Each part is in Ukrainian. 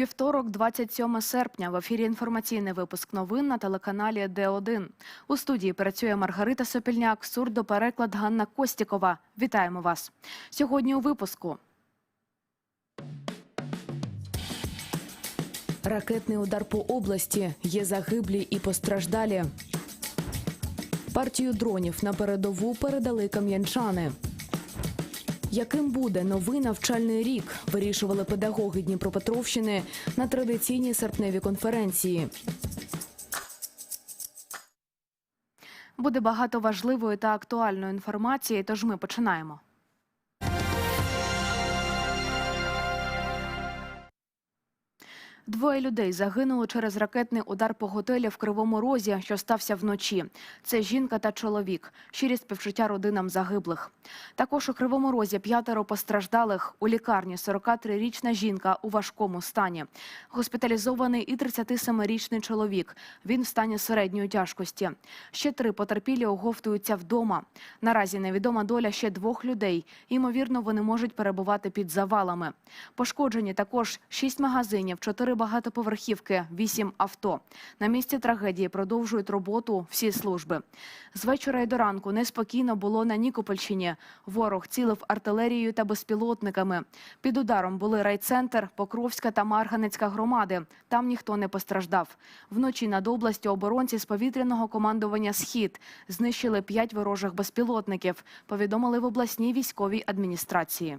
Вівторок, 27 серпня. В ефірі інформаційний випуск новин на телеканалі Д1. У студії працює Маргарита Сопільняк, сурдопереклад Ганна Костікова. Вітаємо вас. Сьогодні у випуску. Ракетний удар по області. Є загиблі і постраждалі. Партію дронів на передову передали кам'янчани. Яким буде новий навчальний рік, вирішували педагоги Дніпропетровщини на традиційній серпневій конференції. Буде багато важливої та актуальної інформації, тож ми починаємо. Двоє людей загинули через ракетний удар по готелі в Кривому Розі, що стався вночі. Це жінка та чоловік. Щирі співчуття родинам загиблих. Також у Кривому Розі п'ятеро постраждалих. У лікарні 43-річна жінка у важкому стані. Госпіталізований і 37-річний чоловік. Він в стані середньої тяжкості. Ще три потерпілі оговтуються вдома. Наразі невідома доля ще двох людей. Ймовірно, вони можуть перебувати під завалами. Пошкоджені також шість магазинів, чотири багатоповерхівки, вісім авто. На місці трагедії продовжують роботу всі служби. З вечора й до ранку неспокійно було на Нікопольщині. Ворог цілив артилерією та безпілотниками. Під ударом були райцентр, Покровська та Марганецька громади. Там ніхто не постраждав. Вночі над областю оборонці з повітряного командування Схід знищили п'ять ворожих безпілотників. Повідомили в обласній військовій адміністрації.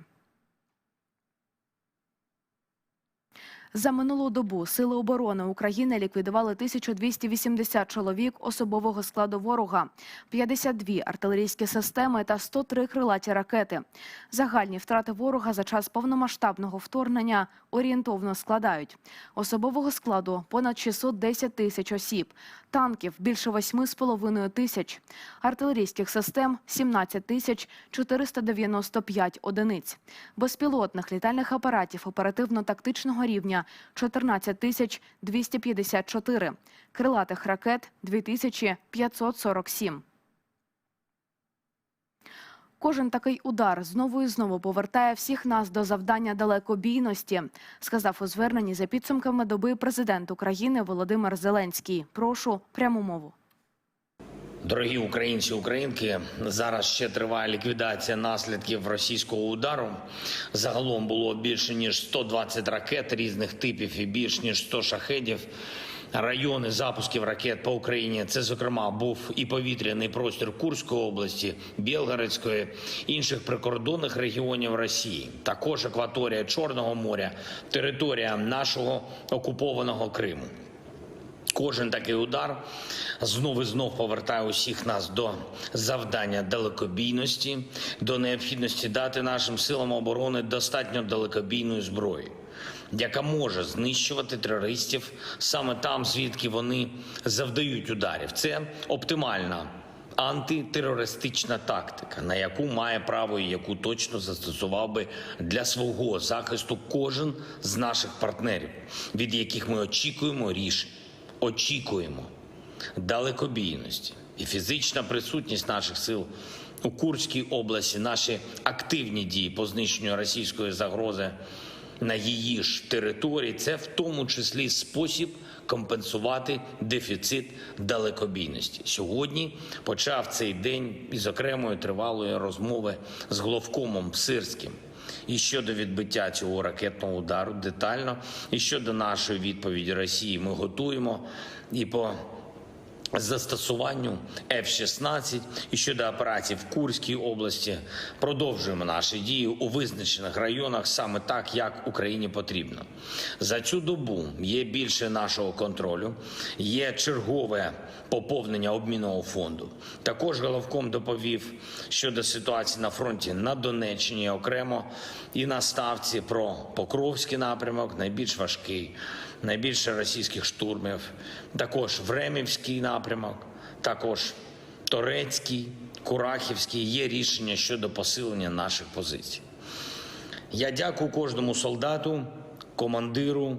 За минулу добу Сили оборони України ліквідували 1280 чоловік особового складу ворога, 52 артилерійські системи та 103 крилаті ракети. Загальні втрати ворога за час повномасштабного вторгнення орієнтовно складають. Особового складу понад 610 тисяч осіб, танків більше 8,5 тисяч, артилерійських систем 17 тисяч 495 одиниць, безпілотних літальних апаратів оперативно-тактичного рівня 14 тисяч 254, крилатих ракет 2547. Кожен такий удар знову і знову повертає всіх нас до завдання далекобійності, сказав у зверненні за підсумками доби президент України Володимир Зеленський. Прошу пряму мову. Дорогі українці українки, зараз ще триває ліквідація наслідків російського удару. Загалом було більше ніж 120 ракет різних типів і більш ніж 100 шахедів. Райони запусків ракет по Україні. Це, зокрема, був і повітряний простір Курської області, Білгородської, інших прикордонних регіонів Росії, також акваторія Чорного моря, територія нашого окупованого Криму. Кожен такий удар знов і знов повертає усіх нас до завдання далекобійності, до необхідності дати нашим силам оборони достатньо далекобійної зброї, яка може знищувати терористів саме там, звідки вони завдають ударів. Це оптимальна антитерористична тактика, на яку має право і яку точно застосував би для свого захисту кожен з наших партнерів, від яких ми очікуємо рішень очікуємо далекобійності і фізична присутність наших сил у Курській області, наші активні дії по знищенню російської загрози на її ж території, це в тому числі спосіб компенсувати дефіцит далекобійності. Сьогодні почав цей день із окремої тривалої розмови з головкомом Сирським. І щодо відбиття цього ракетного удару детально, і щодо нашої відповіді Росії, ми готуємо і по застосуванню F-16 і щодо операцій в Курській області продовжуємо наші дії у визначених районах саме так, як Україні потрібно. За цю добу є більше нашого контролю, є чергове поповнення обмінного фонду. Також головком доповів щодо ситуації на фронті на Донеччині окремо і на ставці про Покровський напрямок, найбільш важкий найбільше російських штурмів, також Времівський напрямок, також Торецький, Курахівський. Є рішення щодо посилення наших позицій. Я дякую кожному солдату, командиру,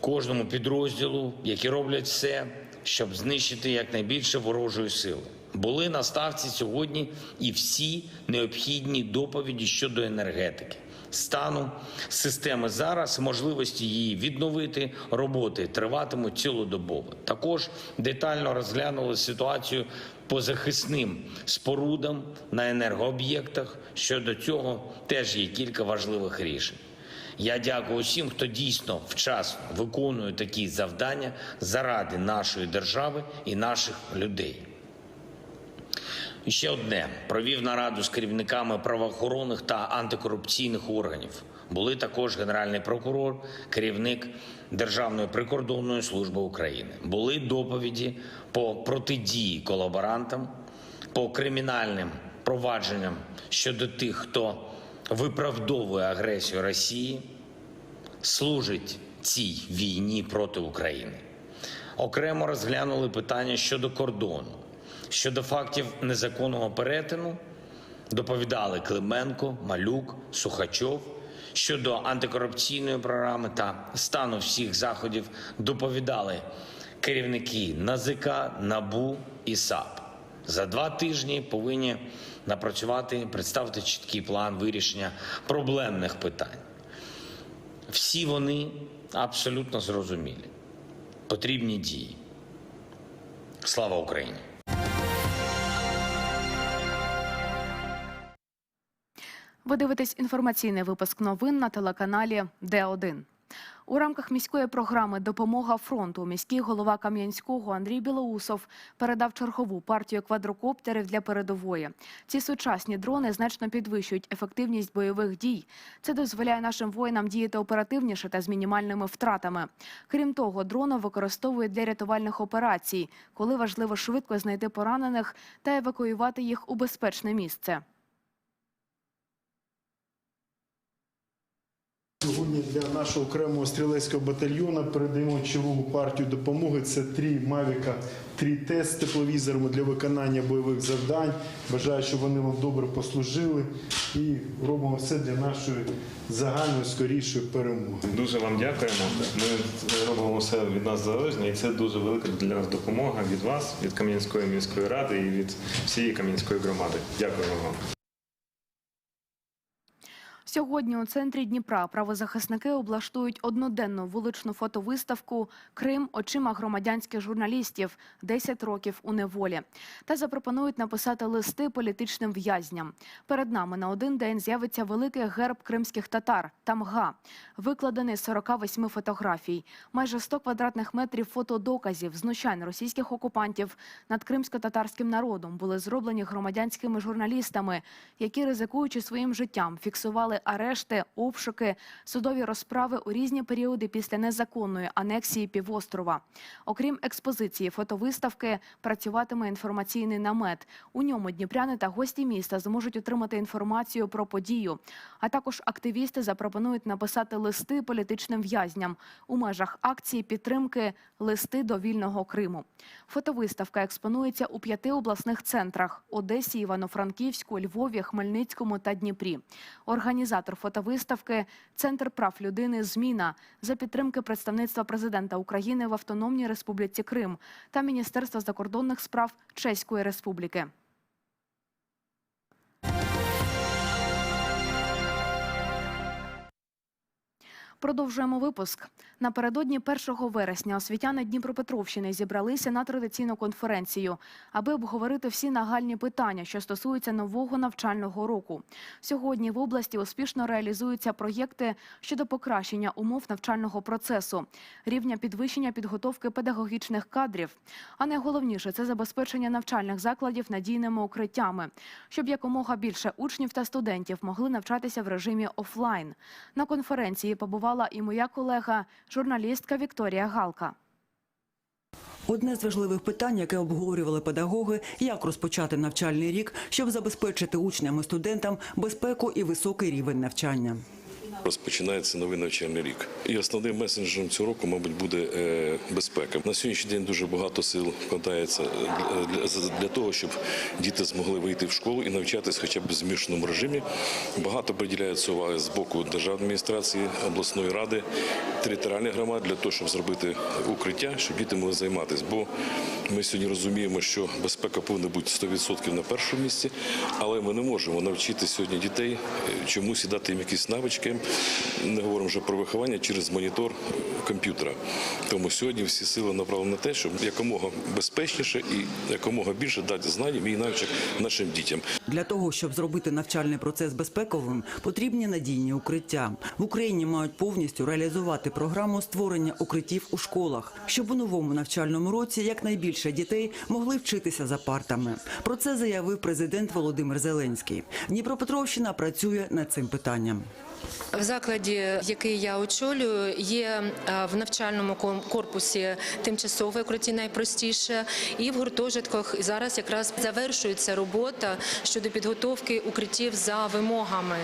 кожному підрозділу, які роблять все, щоб знищити якнайбільше ворожої сили. Були на ставці сьогодні і всі необхідні доповіді щодо енергетики. Стану системи зараз, можливості її відновити, роботи триватимуть цілодобово. Також детально розглянули ситуацію по захисним спорудам на енергооб'єктах. Щодо цього теж є кілька важливих рішень. Я дякую усім, хто дійсно вчасно виконує такі завдання заради нашої держави і наших людей. Ще одне провів нараду з керівниками правоохоронних та антикорупційних органів. Були також генеральний прокурор, керівник Державної прикордонної служби України. Були доповіді по протидії колаборантам, по кримінальним провадженням щодо тих, хто виправдовує агресію Росії, служить цій війні проти України. Окремо розглянули питання щодо кордону, щодо фактів незаконного перетину. Доповідали Клименко, Малюк, Сухачов. Щодо антикорупційної програми та стану всіх заходів доповідали керівники НАЗК, НАБУ і САП. За два тижні повинні напрацювати, представити чіткий план вирішення проблемних питань. Всі вони абсолютно зрозумілі. Потрібні дії. Слава Україні! Ви дивитесь інформаційний випуск новин на телеканалі Д1. У рамках міської програми Допомога фронту міський голова Кам'янського Андрій Білоусов передав чергову партію квадрокоптерів для передової. Ці сучасні дрони значно підвищують ефективність бойових дій. Це дозволяє нашим воїнам діяти оперативніше та з мінімальними втратами. Крім того, дрони використовують для рятувальних операцій, коли важливо швидко знайти поранених та евакуювати їх у безпечне місце. Сьогодні для нашого окремого стрілецького батальйону передаємо чергову партію допомоги. Це три Мавіка 3Т з тепловізорами для виконання бойових завдань. Бажаю, щоб вони вам добре послужили і робимо все для нашої загальної скорішої перемоги. Дуже вам дякуємо. Ми робимо все від нас залежне, і це дуже велика для нас допомога від вас, від Кам'янської міської ради і від всієї Кам'янської громади. Дякуємо вам. Сьогодні у центрі Дніпра правозахисники облаштують одноденну вуличну фотовиставку Крим очима громадянських журналістів. 10 років у неволі та запропонують написати листи політичним в'язням. Перед нами на один день з'явиться великий герб кримських татар Тамга, викладений з 48 фотографій, майже 100 квадратних метрів фотодоказів знущань російських окупантів над кримсько-татарським народом були зроблені громадянськими журналістами, які ризикуючи своїм життям, фіксували арешти, обшуки, судові розправи у різні періоди після незаконної анексії півострова. Окрім експозиції фотовиставки, працюватиме інформаційний намет. У ньому дніпряни та гості міста зможуть отримати інформацію про подію. А також активісти запропонують написати листи політичним в'язням у межах акції підтримки Листи до вільного Криму. Фотовиставка експонується у п'яти обласних центрах: Одесі, Івано-Франківську, Львові, Хмельницькому та Дніпрі. Організатор фотовиставки Центр прав людини Зміна за підтримки представництва президента України в Автономній Республіці Крим та Міністерства закордонних справ Чеської Республіки. Продовжуємо випуск. Напередодні 1 вересня освітяни Дніпропетровщини зібралися на традиційну конференцію, аби обговорити всі нагальні питання, що стосуються нового навчального року. Сьогодні в області успішно реалізуються проєкти щодо покращення умов навчального процесу, рівня підвищення підготовки педагогічних кадрів. А найголовніше це забезпечення навчальних закладів надійними укриттями, щоб якомога більше учнів та студентів могли навчатися в режимі офлайн. На конференції побувала і моя колега, журналістка Вікторія Галка. Одне з важливих питань, яке обговорювали педагоги, як розпочати навчальний рік, щоб забезпечити учням і студентам безпеку і високий рівень навчання. Розпочинається новий навчальний рік, і основним месенджером цього року, мабуть, буде е, безпека. На сьогоднішній день дуже багато сил вкладається е, для, того, щоб діти змогли вийти в школу і навчатись, хоча б в змішаному режимі. Багато приділяється уваги з боку державної адміністрації, обласної ради територіальних громад для того, щоб зробити укриття, щоб діти могли займатися. Бо ми сьогодні розуміємо, що безпека повинна бути 100% на першому місці, але ми не можемо навчити сьогодні дітей е, чомусь і дати їм якісь навички. Не говоримо вже про виховання через монітор комп'ютера. Тому сьогодні всі сили направлені на те, щоб якомога безпечніше і якомога більше дати знань і навичок нашим дітям. Для того, щоб зробити навчальний процес безпековим, потрібні надійні укриття. В Україні мають повністю реалізувати програму створення укриттів у школах, щоб у новому навчальному році якнайбільше дітей могли вчитися за партами. Про це заявив президент Володимир Зеленський. Дніпропетровщина працює над цим питанням. В закладі, який я очолюю, є е, в навчальному корпусі тимчасове укриття найпростіше, і в гуртожитках зараз якраз завершується робота щодо підготовки укриттів за вимогами.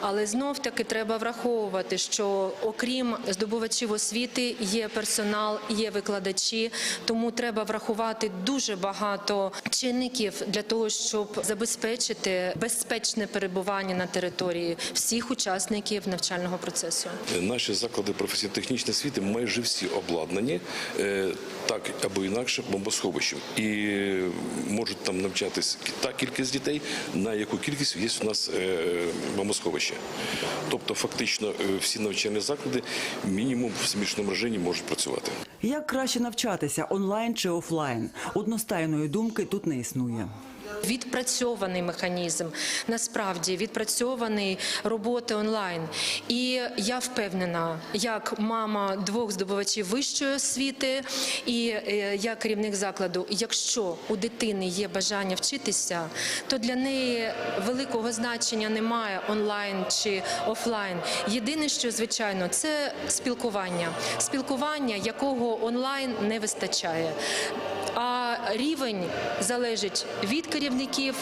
Але знов таки треба враховувати, що окрім здобувачів освіти є персонал, є викладачі, тому треба врахувати дуже багато чинників для того, щоб забезпечити безпечне перебування на території всіх учасників навчального процесу. Наші заклади професійно-технічної освіти майже всі обладнані е, так або інакше бомбосховищем. І можуть там навчатись та кількість дітей, на яку кількість є у нас е, бомбосховище. Тобто, фактично, е, всі навчальні заклади мінімум в смішному режимі можуть працювати. Як краще навчатися онлайн чи офлайн? Одностайної думки тут не існує. Відпрацьований механізм, насправді відпрацьований роботи онлайн. І я впевнена, як мама двох здобувачів вищої освіти і е, я керівник закладу, якщо у дитини є бажання вчитися, то для неї великого значення немає онлайн чи офлайн. Єдине, що звичайно, це спілкування, спілкування, якого онлайн не вистачає. Рівень залежить від керівників,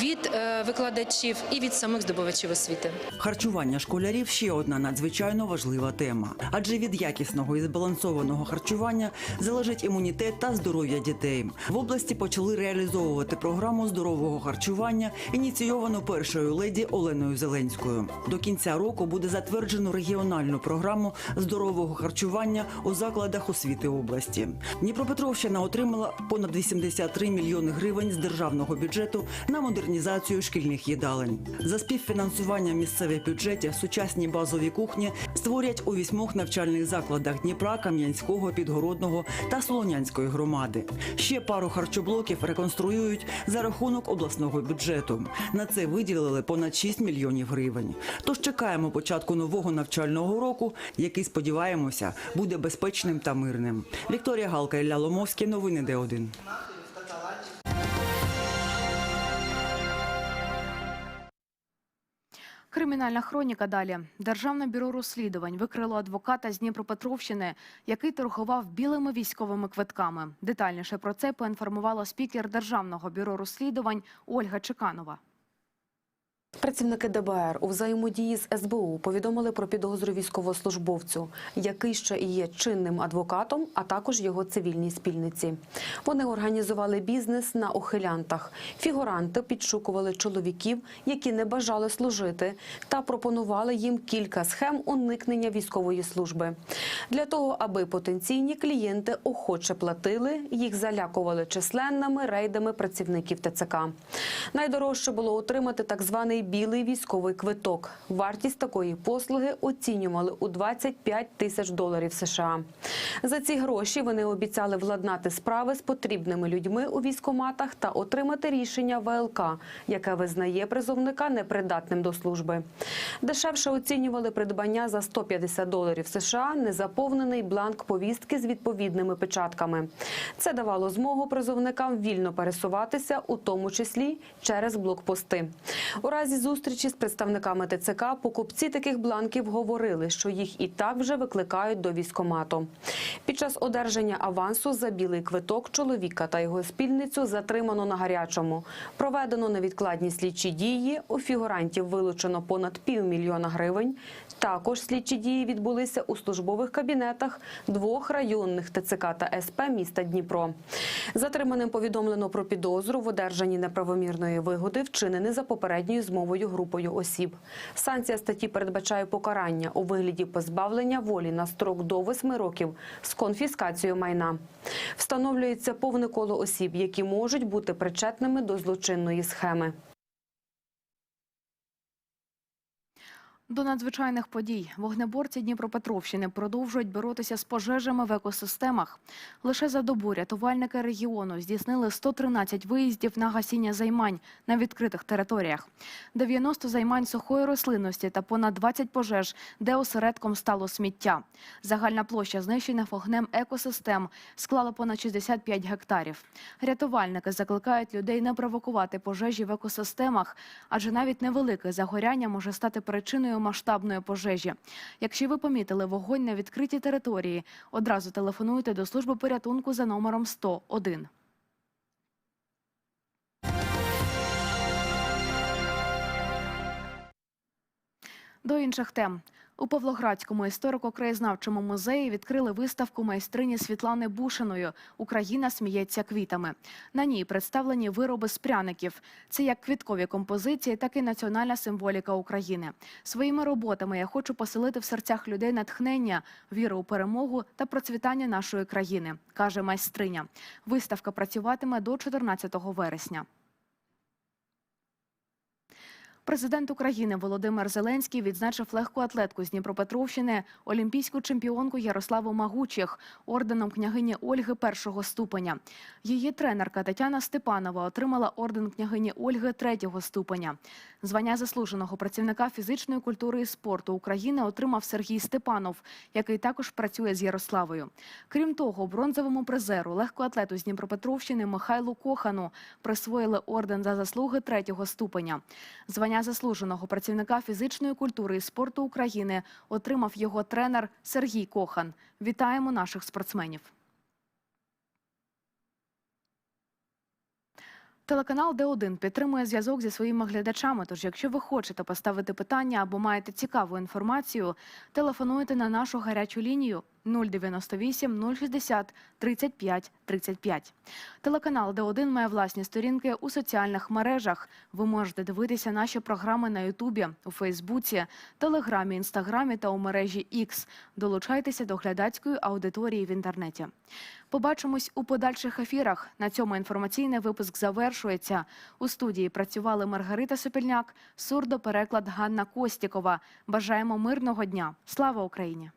від е, викладачів і від самих здобувачів освіти. Харчування школярів ще одна надзвичайно важлива тема, адже від якісного і збалансованого харчування залежить імунітет та здоров'я дітей. В області почали реалізовувати програму здорового харчування, ініційовану першою леді Оленою Зеленською. До кінця року буде затверджено регіональну програму здорового харчування у закладах освіти області. Дніпропетровщина отримала понад 83 мільйони гривень з державного бюджету на модернізацію шкільних їдалень. За співфінансування місцевих бюджетів сучасні базові кухні створять у вісьмох навчальних закладах Дніпра, Кам'янського, Підгородного та Солонянської громади. Ще пару харчоблоків реконструюють за рахунок обласного бюджету. На це виділили понад 6 мільйонів гривень. Тож чекаємо початку нового навчального року, який сподіваємося буде безпечним та мирним. Вікторія Галка Ілля Ломовський. Новини Д1. Кримінальна хроніка далі. Державне бюро розслідувань викрило адвоката з Дніпропетровщини, який торгував білими військовими квитками. Детальніше про це поінформувала спікер Державного бюро розслідувань Ольга Чеканова. Працівники ДБР у взаємодії з СБУ повідомили про підозру військовослужбовцю, який ще і є чинним адвокатом, а також його цивільній спільниці. Вони організували бізнес на ухилянтах. Фігуранти підшукували чоловіків, які не бажали служити, та пропонували їм кілька схем уникнення військової служби. Для того, аби потенційні клієнти охоче платили, їх залякували численними рейдами працівників ТЦК. Найдорожче було отримати так званий білий військовий квиток. Вартість такої послуги оцінювали у 25 тисяч доларів США. За ці гроші вони обіцяли владнати справи з потрібними людьми у військоматах та отримати рішення ВЛК, яке визнає призовника непридатним до служби. Дешевше оцінювали придбання за 150 доларів США незаповнений бланк повістки з відповідними печатками. Це давало змогу призовникам вільно пересуватися, у тому числі через блокпости. У разі зустрічі з представниками ТЦК покупці таких бланків говорили, що їх і так вже викликають до військомату. Під час одержання авансу за білий квиток чоловіка та його спільницю затримано на гарячому. Проведено невідкладні слідчі дії. У фігурантів вилучено понад півмільйона гривень. Також слідчі дії відбулися у службових кабінетах двох районних ТЦК та СП міста Дніпро. Затриманим повідомлено про підозру в одержанні неправомірної вигоди, вчинений за попередньою змовою новою групою осіб. Санкція статті передбачає покарання у вигляді позбавлення волі на строк до 8 років з конфіскацією майна. Встановлюється повне коло осіб, які можуть бути причетними до злочинної схеми. До надзвичайних подій вогнеборці Дніпропетровщини продовжують боротися з пожежами в екосистемах. Лише за добу рятувальники регіону здійснили 113 виїздів на гасіння займань на відкритих територіях, 90 займань сухої рослинності та понад 20 пожеж, де осередком стало сміття. Загальна площа знищених вогнем екосистем склала понад 65 гектарів. Рятувальники закликають людей не провокувати пожежі в екосистемах, адже навіть невелике загоряння може стати причиною масштабної пожежі. Якщо ви помітили вогонь на відкритій території, одразу телефонуйте до служби порятунку за номером 101. До інших тем. У Павлоградському історико-краєзнавчому музеї відкрили виставку майстрині Світлани Бушиної Україна сміється квітами. На ній представлені вироби з пряників. Це як квіткові композиції, так і національна символіка України. Своїми роботами я хочу поселити в серцях людей натхнення, віру у перемогу та процвітання нашої країни, каже майстриня. Виставка працюватиме до 14 вересня. Президент України Володимир Зеленський відзначив легку атлетку з Дніпропетровщини, олімпійську чемпіонку Ярославу Магучих орденом княгині Ольги першого ступеня. Її тренерка Тетяна Степанова отримала орден княгині Ольги третього ступеня. Звання заслуженого працівника фізичної культури і спорту України отримав Сергій Степанов, який також працює з Ярославою. Крім того, бронзовому призеру легкоатлету з Дніпропетровщини Михайлу Кохану присвоїли орден за заслуги третього ступеня. Звання заслуженого працівника фізичної культури і спорту України отримав його тренер Сергій Кохан. Вітаємо наших спортсменів. Телеканал Д1 підтримує зв'язок зі своїми глядачами. Тож, якщо ви хочете поставити питання або маєте цікаву інформацію, телефонуйте на нашу гарячу лінію 098 060 35 35. Телеканал Д1 має власні сторінки у соціальних мережах. Ви можете дивитися наші програми на Ютубі, у Фейсбуці, Телеграмі, Інстаграмі та у мережі X. Долучайтеся до глядацької аудиторії в інтернеті. Побачимось у подальших ефірах. На цьому інформаційний випуск завершується. У студії працювали Маргарита Сопільняк, сурдопереклад Ганна Костікова. Бажаємо мирного дня. Слава Україні!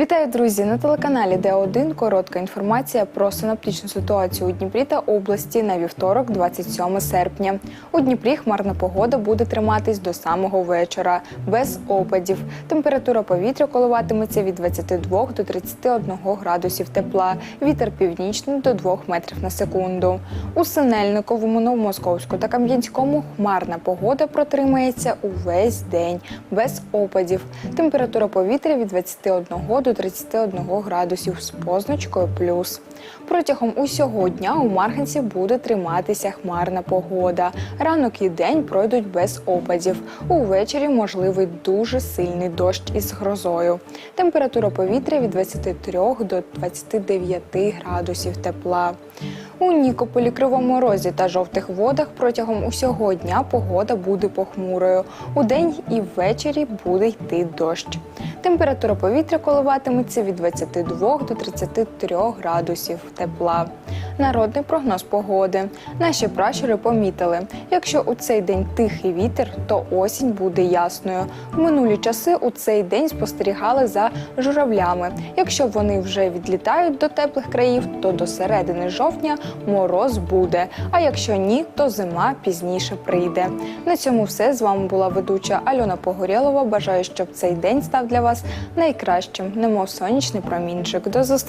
Вітаю, друзі! На телеканалі Д1 коротка інформація про синоптичну ситуацію у Дніпрі та області на вівторок, 27 серпня. У Дніпрі хмарна погода буде триматись до самого вечора, без опадів. Температура повітря коливатиметься від 22 до 31 градусів тепла. Вітер північний до 2 метрів на секунду. У Синельниковому, Новомосковську та Кам'янському хмарна погода протримається увесь день, без опадів. Температура повітря від 21 до 31 градусів з позначкою плюс. Протягом усього дня у Марганці буде триматися хмарна погода. Ранок і день пройдуть без опадів. Увечері можливий дуже сильний дощ із грозою. Температура повітря від 23 до 29 градусів тепла. У Нікополі, Кривому Розі та жовтих водах протягом усього дня погода буде похмурою. У день і ввечері буде йти дощ. Температура повітря коливатиметься від 22 до 33 градусів тепла. Народний прогноз погоди. Наші пращури помітили, якщо у цей день тихий вітер, то осінь буде ясною. В минулі часи у цей день спостерігали за журавлями. Якщо вони вже відлітають до теплих країв, то до середини жовтня мороз буде. А якщо ні, то зима пізніше прийде. На цьому все з вами була ведуча Альона Погорєлова. Бажаю, щоб цей день став для вас найкращим, немов сонячний промінчик. До зустрічі!